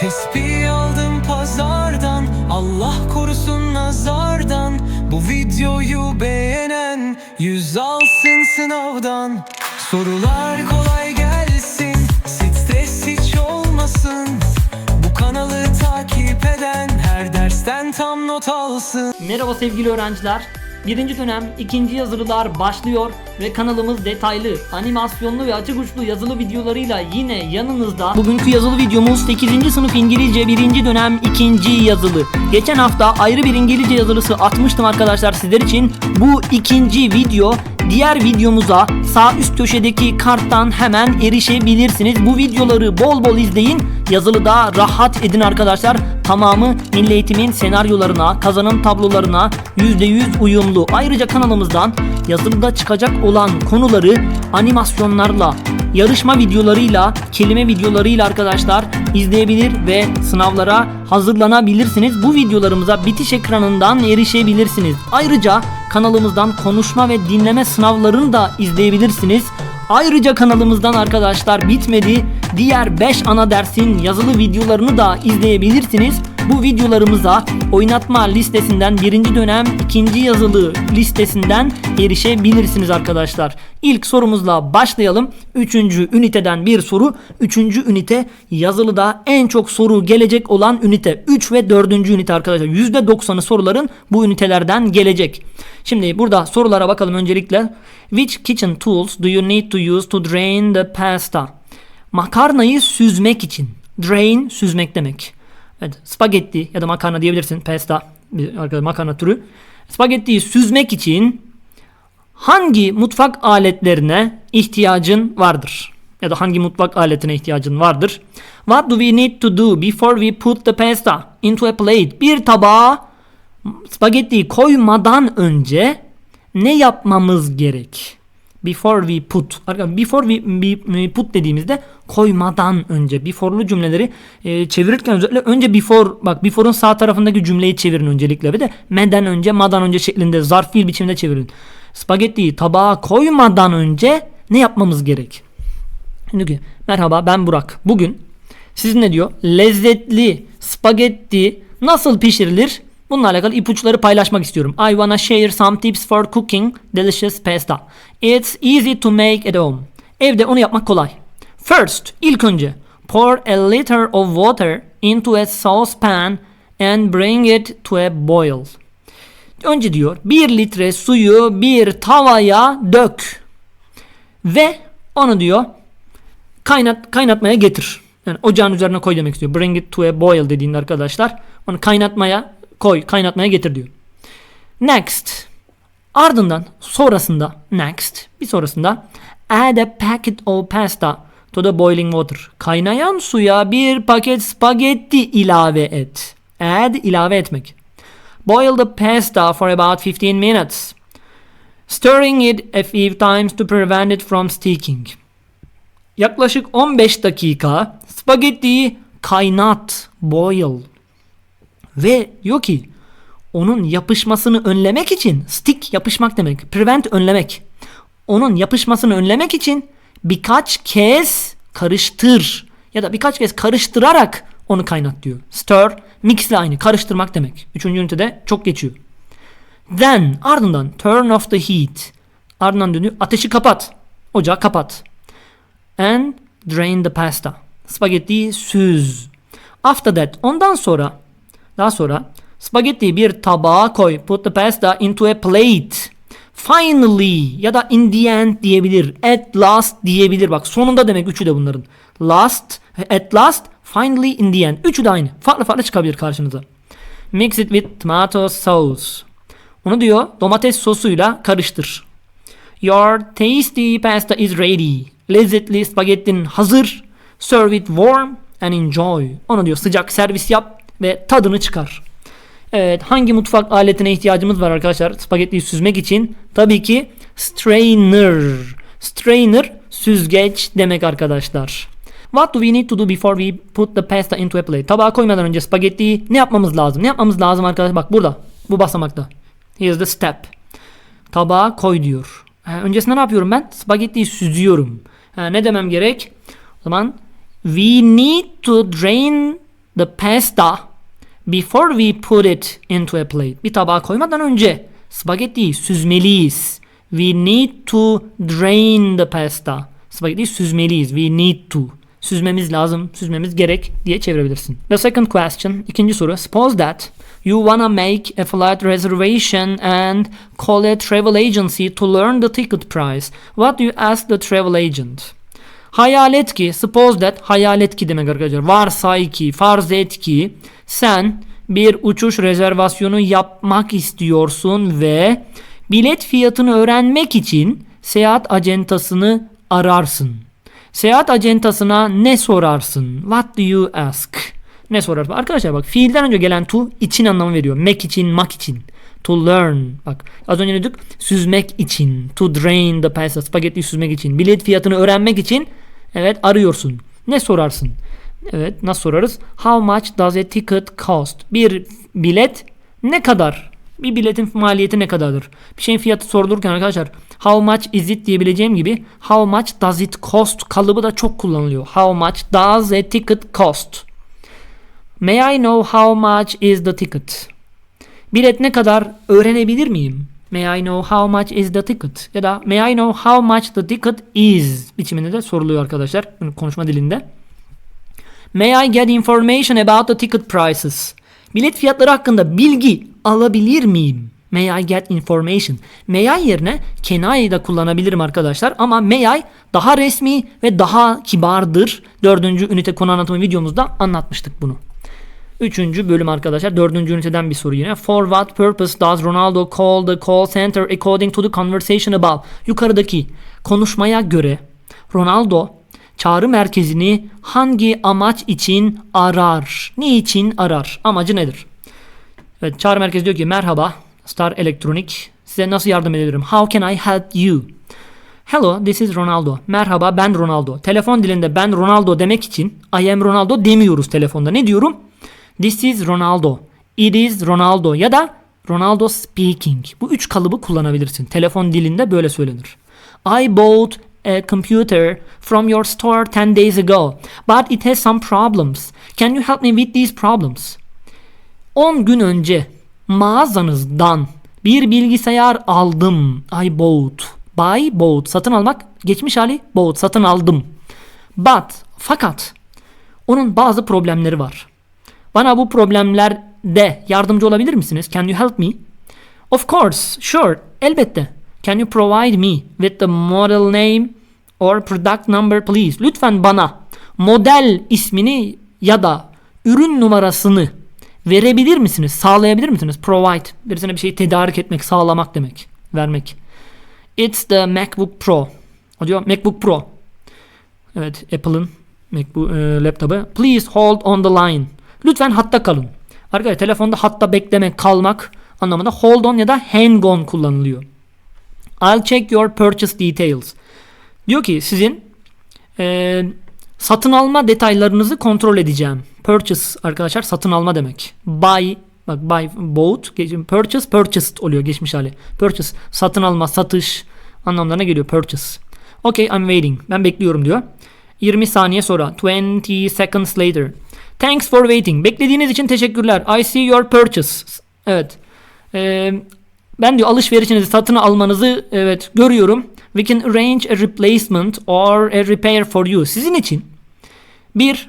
Tespih aldım pazardan Allah korusun nazardan. Bu videoyu beğenen Yüz alsın sınavdan. Sorular kolay gelsin Stres hiç olmasın. Bu kanalı takip eden Her dersten tam not alsın. Merhaba sevgili öğrenciler. Birinci dönem ikinci yazılılar başlıyor ve kanalımız detaylı, animasyonlu ve açık uçlu yazılı videolarıyla yine yanınızda. Bugünkü yazılı videomuz 8. sınıf İngilizce 1. dönem ikinci yazılı. Geçen hafta ayrı bir İngilizce yazılısı atmıştım arkadaşlar sizler için. Bu ikinci video diğer videomuza sağ üst köşedeki karttan hemen erişebilirsiniz. Bu videoları bol bol izleyin. Yazılıda rahat edin arkadaşlar. Tamamı Milli Eğitim'in senaryolarına, kazanım tablolarına %100 uyumlu. Ayrıca kanalımızdan yazılıda çıkacak olan konuları animasyonlarla, yarışma videolarıyla, kelime videolarıyla arkadaşlar izleyebilir ve sınavlara hazırlanabilirsiniz. Bu videolarımıza bitiş ekranından erişebilirsiniz. Ayrıca kanalımızdan konuşma ve dinleme sınavlarını da izleyebilirsiniz. Ayrıca kanalımızdan arkadaşlar bitmedi. Diğer 5 ana dersin yazılı videolarını da izleyebilirsiniz. Bu videolarımıza oynatma listesinden birinci dönem ikinci yazılı listesinden erişebilirsiniz arkadaşlar. İlk sorumuzla başlayalım. Üçüncü üniteden bir soru. Üçüncü ünite yazılıda en çok soru gelecek olan ünite. 3 ve 4. ünite arkadaşlar. %90'ı soruların bu ünitelerden gelecek. Şimdi burada sorulara bakalım öncelikle. Which kitchen tools do you need to use to drain the pasta? Makarnayı süzmek için. Drain süzmek demek. Evet, spagetti ya da makarna diyebilirsin. Pasta bir arkadaş makarna türü. Spagettiyi süzmek için hangi mutfak aletlerine ihtiyacın vardır? Ya da hangi mutfak aletine ihtiyacın vardır? What do we need to do before we put the pasta into a plate? Bir tabağa spagettiyi koymadan önce ne yapmamız gerek? Before we put. Arkadaşlar before we, we- put dediğimizde koymadan önce. Before'lu cümleleri e, çevirirken özellikle önce before bak before'un sağ tarafındaki cümleyi çevirin öncelikle bir de meden önce madan önce şeklinde zarf fiil biçiminde çevirin. Spagettiyi tabağa koymadan önce ne yapmamız gerek? Şimdi ki, merhaba ben Burak. Bugün sizinle diyor lezzetli spagetti nasıl pişirilir? Bununla alakalı ipuçları paylaşmak istiyorum. I wanna share some tips for cooking delicious pasta. It's easy to make at home. Evde onu yapmak kolay. First, ilk önce pour a liter of water into a saucepan and bring it to a boil. Önce diyor 1 litre suyu bir tavaya dök. Ve onu diyor kaynat kaynatmaya getir. Yani ocağın üzerine koy demek istiyor. Bring it to a boil dediğinde arkadaşlar onu kaynatmaya koy, kaynatmaya getir diyor. Next. Ardından sonrasında next bir sonrasında add a packet of pasta to the boiling water. Kaynayan suya bir paket spagetti ilave et. Add ilave etmek. Boil the pasta for about 15 minutes. Stirring it a few times to prevent it from sticking. Yaklaşık 15 dakika spagettiyi kaynat, boil. Ve diyor ki onun yapışmasını önlemek için stick yapışmak demek, prevent önlemek. Onun yapışmasını önlemek için birkaç kez karıştır ya da birkaç kez karıştırarak onu kaynat diyor. Stir, mix ile aynı karıştırmak demek. Üçüncü ünitede çok geçiyor. Then ardından turn off the heat. Ardından dönüyor ateşi kapat. Ocağı kapat and drain the pasta. Spagettiyi süz. After that ondan sonra daha sonra spagettiyi bir tabağa koy. Put the pasta into a plate. Finally ya da in the end diyebilir. At last diyebilir. Bak sonunda demek üçü de bunların. Last, at last, finally, in the end. Üçü de aynı. Farklı farklı çıkabilir karşınıza. Mix it with tomato sauce. Onu diyor domates sosuyla karıştır. Your tasty pasta is ready. Lezzetli spagettin hazır. Serve it warm and enjoy. Onu diyor sıcak servis yap ve tadını çıkar. Evet hangi mutfak aletine ihtiyacımız var arkadaşlar spagettiyi süzmek için? Tabii ki strainer. Strainer süzgeç demek arkadaşlar. What do we need to do before we put the pasta into a plate? Tabağa koymadan önce spagettiyi ne yapmamız lazım? Ne yapmamız lazım arkadaşlar? Bak burada. Bu basamakta. Here's the step. Tabağa koy diyor. Ha, öncesinde ne yapıyorum ben? Spagettiyi süzüyorum. Ha, ne demem gerek? O zaman we need to drain the pasta before we put it into a plate. Bir tabağa koymadan önce spagettiyi süzmeliyiz. We need to drain the pasta. Spagettiyi süzmeliyiz. We need to. Süzmemiz lazım, süzmemiz gerek diye çevirebilirsin. The second question, ikinci soru. Suppose that you wanna make a flight reservation and call a travel agency to learn the ticket price. What do you ask the travel agent? Hayal et ki, suppose that, hayal et ki demek arkadaşlar. Varsay ki, farz et ki sen bir uçuş rezervasyonu yapmak istiyorsun ve bilet fiyatını öğrenmek için seyahat acentasını ararsın. Seyahat acentasına ne sorarsın? What do you ask? Ne sorarsın? Arkadaşlar bak fiilden önce gelen to için anlamı veriyor. Make için, mak için. To learn. Bak az önce ne dedik? Süzmek için. To drain the pasta. Spagetti süzmek için. Bilet fiyatını öğrenmek için evet arıyorsun. Ne sorarsın? Evet nasıl sorarız? How much does a ticket cost? Bir bilet ne kadar? Bir biletin maliyeti ne kadardır? Bir şeyin fiyatı sorulurken arkadaşlar how much is it diyebileceğim gibi how much does it cost kalıbı da çok kullanılıyor. How much does a ticket cost? May I know how much is the ticket? Bilet ne kadar öğrenebilir miyim? May I know how much is the ticket? Ya da may I know how much the ticket is biçiminde de soruluyor arkadaşlar konuşma dilinde. May I get information about the ticket prices? Bilet fiyatları hakkında bilgi alabilir miyim? May I get information? May I yerine can I da kullanabilirim arkadaşlar ama may I daha resmi ve daha kibardır. Dördüncü ünite konu anlatımı videomuzda anlatmıştık bunu. Üçüncü bölüm arkadaşlar. Dördüncü üniteden bir soru yine. For what purpose does Ronaldo call the call center according to the conversation above? Yukarıdaki konuşmaya göre Ronaldo çağrı merkezini hangi amaç için arar? Niçin arar? Amacı nedir? Evet, çağrı merkezi diyor ki merhaba Star Electronic size nasıl yardım edebilirim? How can I help you? Hello, this is Ronaldo. Merhaba, ben Ronaldo. Telefon dilinde ben Ronaldo demek için I am Ronaldo demiyoruz telefonda. Ne diyorum? This is Ronaldo. It is Ronaldo ya da Ronaldo speaking. Bu üç kalıbı kullanabilirsin. Telefon dilinde böyle söylenir. I bought a computer from your store 10 days ago, but it has some problems. Can you help me with these problems? 10 gün önce mağazanızdan bir bilgisayar aldım. I bought. Buy, bought. Satın almak. Geçmiş hali bought. Satın aldım. But, fakat onun bazı problemleri var. Bana bu problemlerde yardımcı olabilir misiniz? Can you help me? Of course, sure, elbette. Can you provide me with the model name or product number please? Lütfen bana model ismini ya da ürün numarasını verebilir misiniz? Sağlayabilir misiniz? Provide. Birisine bir şeyi tedarik etmek, sağlamak demek. Vermek. It's the MacBook Pro. O diyor MacBook Pro. Evet Apple'ın MacBook e, laptopu. Please hold on the line. Lütfen hatta kalın. Arkadaşlar telefonda hatta beklemek, kalmak anlamında hold on ya da hang on kullanılıyor. I'll check your purchase details. Diyor ki sizin e, satın alma detaylarınızı kontrol edeceğim. Purchase arkadaşlar satın alma demek. Buy bak buy bought purchase purchased oluyor geçmiş hali. Purchase satın alma, satış anlamlarına geliyor purchase. Okay I'm waiting. Ben bekliyorum diyor. 20 saniye sonra 20 seconds later. Thanks for waiting. Beklediğiniz için teşekkürler. I see your purchase. Evet. Ee, ben diyor alışverişinizi satın almanızı evet görüyorum. We can arrange a replacement or a repair for you. Sizin için bir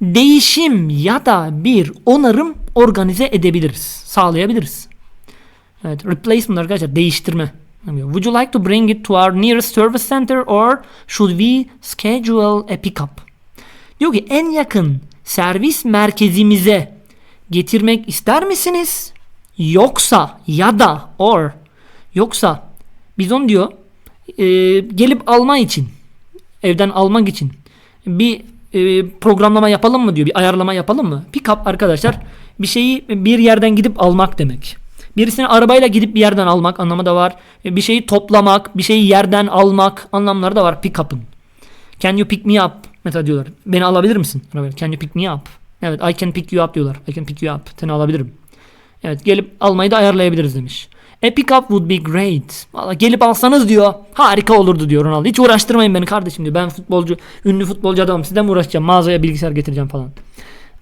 değişim ya da bir onarım organize edebiliriz. Sağlayabiliriz. Evet, replacement arkadaşlar değiştirme. Would you like to bring it to our nearest service center or should we schedule a pickup? Diyor ki en yakın servis merkezimize getirmek ister misiniz? Yoksa ya da or yoksa biz onu diyor e, gelip alma için evden almak için bir e, programlama yapalım mı diyor bir ayarlama yapalım mı? Pick up arkadaşlar bir şeyi bir yerden gidip almak demek. Birisini arabayla gidip bir yerden almak anlamı da var. Bir şeyi toplamak, bir şeyi yerden almak anlamları da var pick up'ın. Can you pick me up? Mesela diyorlar. Beni alabilir misin? Can you pick me up? Evet I can pick you up diyorlar. I can pick you up. Seni alabilirim. Evet gelip almayı da ayarlayabiliriz demiş. A pick up would be great. Valla gelip alsanız diyor. Harika olurdu diyor Ronaldo. Hiç uğraştırmayın beni kardeşim diyor. Ben futbolcu, ünlü futbolcu adamım. Sizden mi uğraşacağım? Mağazaya bilgisayar getireceğim falan.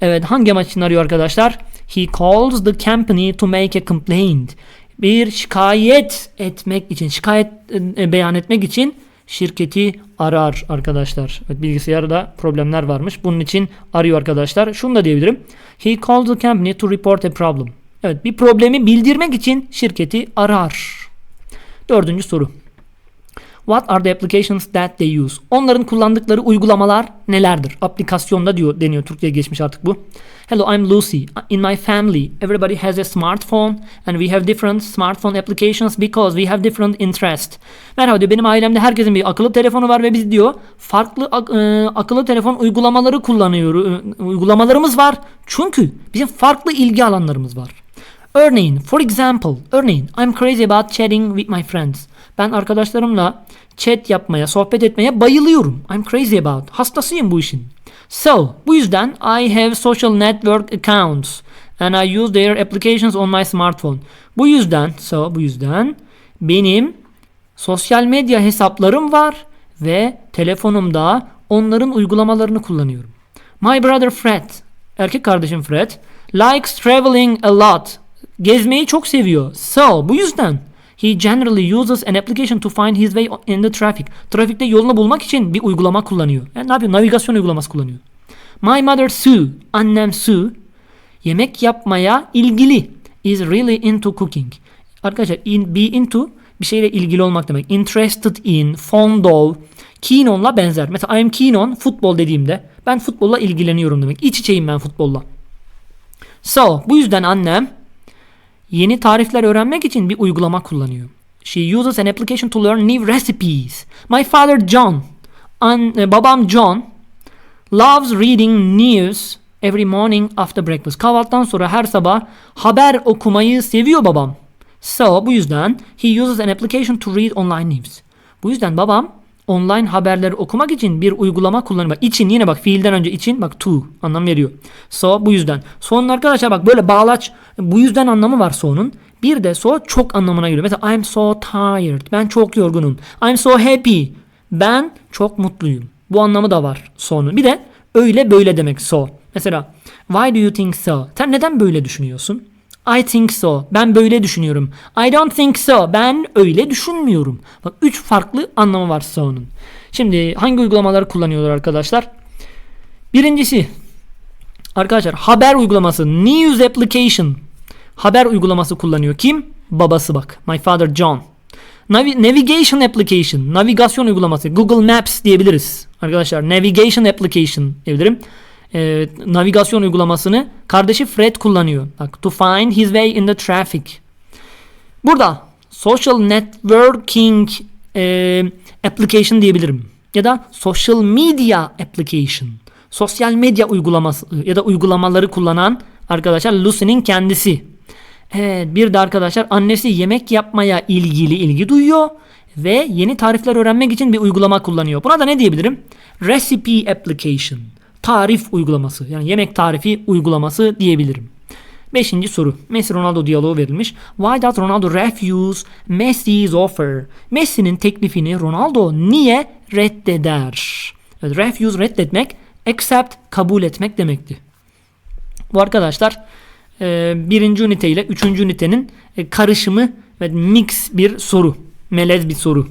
Evet hangi amaç için arıyor arkadaşlar? He calls the company to make a complaint. Bir şikayet etmek için, şikayet e, beyan etmek için şirketi arar arkadaşlar. Evet, bilgisayarda problemler varmış. Bunun için arıyor arkadaşlar. Şunu da diyebilirim. He calls the company to report a problem. Evet bir problemi bildirmek için şirketi arar. Dördüncü soru. What are the applications that they use? Onların kullandıkları uygulamalar nelerdir? Aplikasyonda diyor deniyor Türkçe'ye geçmiş artık bu. Hello, I'm Lucy. In my family, everybody has a smartphone and we have different smartphone applications because we have different interest. Merhaba diyor benim ailemde herkesin bir akıllı telefonu var ve biz diyor farklı ak- e, akıllı telefon uygulamaları kullanıyoruz. e, uygulamalarımız var. Çünkü bizim farklı ilgi alanlarımız var. Örneğin, for example, örneğin I'm crazy about chatting with my friends. Ben arkadaşlarımla chat yapmaya, sohbet etmeye bayılıyorum. I'm crazy about. Hastasıyım bu işin. So, bu yüzden I have social network accounts and I use their applications on my smartphone. Bu yüzden, so bu yüzden benim sosyal medya hesaplarım var ve telefonumda onların uygulamalarını kullanıyorum. My brother Fred, erkek kardeşim Fred, likes traveling a lot. Gezmeyi çok seviyor. So, bu yüzden he generally uses an application to find his way in the traffic. Trafikte yolunu bulmak için bir uygulama kullanıyor. Yani ne yapıyor? Navigasyon uygulaması kullanıyor. My mother Sue, annem Sue, yemek yapmaya ilgili. Is really into cooking. Arkadaşlar in, be into bir şeyle ilgili olmak demek. Interested in, fond of, keen on'la benzer. Mesela I am keen on futbol dediğimde ben futbolla ilgileniyorum demek. İç içeyim ben futbolla. So bu yüzden annem yeni tarifler öğrenmek için bir uygulama kullanıyor. She uses an application to learn new recipes. My father John, an, e, babam John loves reading news every morning after breakfast. Kahvaltıdan sonra her sabah haber okumayı seviyor babam. So bu yüzden he uses an application to read online news. Bu yüzden babam online haberleri okumak için bir uygulama kullanıyor. Bak için yine bak fiilden önce için bak to anlam veriyor. So bu yüzden. So'nun arkadaşlar bak böyle bağlaç bu yüzden anlamı var so'nun. Bir de so çok anlamına geliyor. Mesela I'm so tired. Ben çok yorgunum. I'm so happy. Ben çok mutluyum. Bu anlamı da var so'nun. Bir de öyle böyle demek so. Mesela why do you think so? Sen neden böyle düşünüyorsun? I think so. Ben böyle düşünüyorum. I don't think so. Ben öyle düşünmüyorum. Bak üç farklı anlamı var so'nun. Şimdi hangi uygulamaları kullanıyorlar arkadaşlar? Birincisi arkadaşlar haber uygulaması news application haber uygulaması kullanıyor. Kim? Babası bak. My father John. Navi- navigation application navigasyon uygulaması Google Maps diyebiliriz. Arkadaşlar navigation application diyebilirim. Ee, navigasyon uygulamasını kardeşi Fred kullanıyor. Bak to find his way in the traffic. Burada social networking e, application diyebilirim. Ya da social media application. Sosyal medya uygulaması ya da uygulamaları kullanan arkadaşlar Lucy'nin kendisi. Evet bir de arkadaşlar annesi yemek yapmaya ilgili ilgi duyuyor ve yeni tarifler öğrenmek için bir uygulama kullanıyor. Buna da ne diyebilirim? Recipe application. Tarif uygulaması. Yani yemek tarifi uygulaması diyebilirim. Beşinci soru. Messi Ronaldo diyaloğu verilmiş. Why does Ronaldo refuse Messi's offer? Messi'nin teklifini Ronaldo niye reddeder? Evet, refuse reddetmek, accept kabul etmek demekti. Bu arkadaşlar e, birinci ünite ile üçüncü ünitenin e, karışımı ve mix bir soru. Melez bir soru.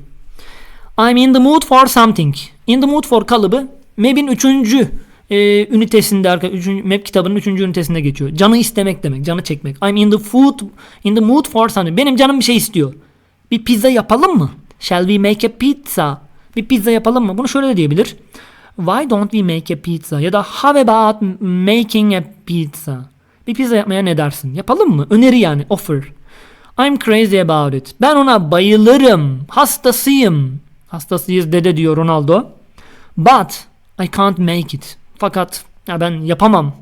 I'm in the mood for something. In the mood for kalıbı map'in üçüncü e, ünitesinde arka üçüncü, map kitabının üçüncü ünitesinde geçiyor. Canı istemek demek, canı çekmek. I'm in the food in the mood for something. Benim canım bir şey istiyor. Bir pizza yapalım mı? Shall we make a pizza? Bir pizza yapalım mı? Bunu şöyle de diyebilir. Why don't we make a pizza? Ya da how about making a pizza? Bir pizza yapmaya ne dersin? Yapalım mı? Öneri yani offer. I'm crazy about it. Ben ona bayılırım. Hastasıyım. Hastasıyız dede diyor Ronaldo. But I can't make it. Fakat ya ben yapamam.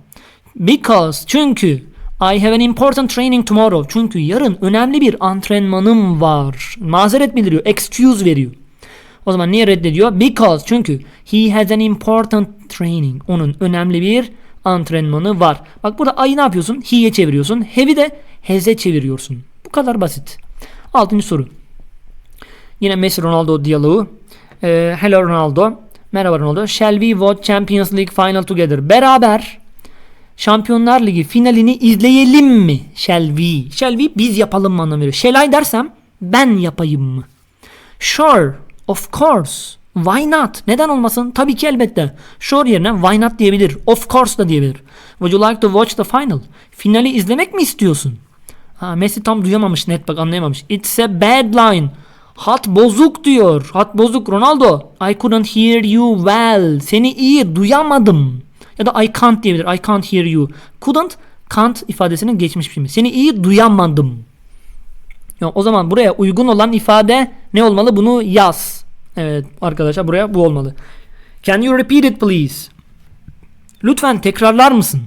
Because çünkü I have an important training tomorrow. Çünkü yarın önemli bir antrenmanım var. Mazeret bildiriyor. Excuse veriyor. O zaman niye reddediyor? Because çünkü he has an important training. Onun önemli bir antrenmanı var. Bak burada I'ı ne yapıyorsun? He'ye çeviriyorsun. Have'i de has'e çeviriyorsun. Bu kadar basit. Altıncı soru. Yine Messi Ronaldo diyaloğu. Ee, hello Ronaldo. Merhaba Ronaldo. Shall we watch Champions League final together? Beraber Şampiyonlar Ligi finalini izleyelim mi? Shall we? Shall we biz yapalım mı anlamı veriyor. Shall I dersem ben yapayım mı? Sure, of course. Why not? Neden olmasın? Tabii ki elbette. Sure yerine why not diyebilir. Of course da diyebilir. Would you like to watch the final? Finali izlemek mi istiyorsun? Ha, Messi tam duyamamış net bak anlayamamış. It's a bad line. Hat bozuk diyor. Hat bozuk Ronaldo. I couldn't hear you well. Seni iyi duyamadım. Ya da I can't diyebilir. I can't hear you. Couldn't, can't ifadesinin geçmiş bir şey? Seni iyi duyamadım. Ya o zaman buraya uygun olan ifade ne olmalı? Bunu yaz. Evet arkadaşlar buraya bu olmalı. Can you repeat it please? Lütfen tekrarlar mısın?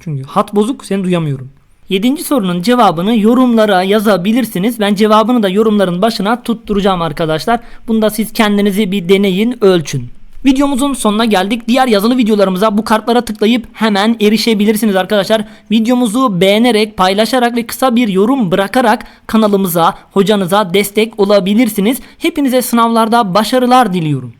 Çünkü hat bozuk seni duyamıyorum. Yedinci sorunun cevabını yorumlara yazabilirsiniz. Ben cevabını da yorumların başına tutturacağım arkadaşlar. Bunda siz kendinizi bir deneyin, ölçün. Videomuzun sonuna geldik. Diğer yazılı videolarımıza bu kartlara tıklayıp hemen erişebilirsiniz arkadaşlar. Videomuzu beğenerek, paylaşarak ve kısa bir yorum bırakarak kanalımıza, hocanıza destek olabilirsiniz. Hepinize sınavlarda başarılar diliyorum.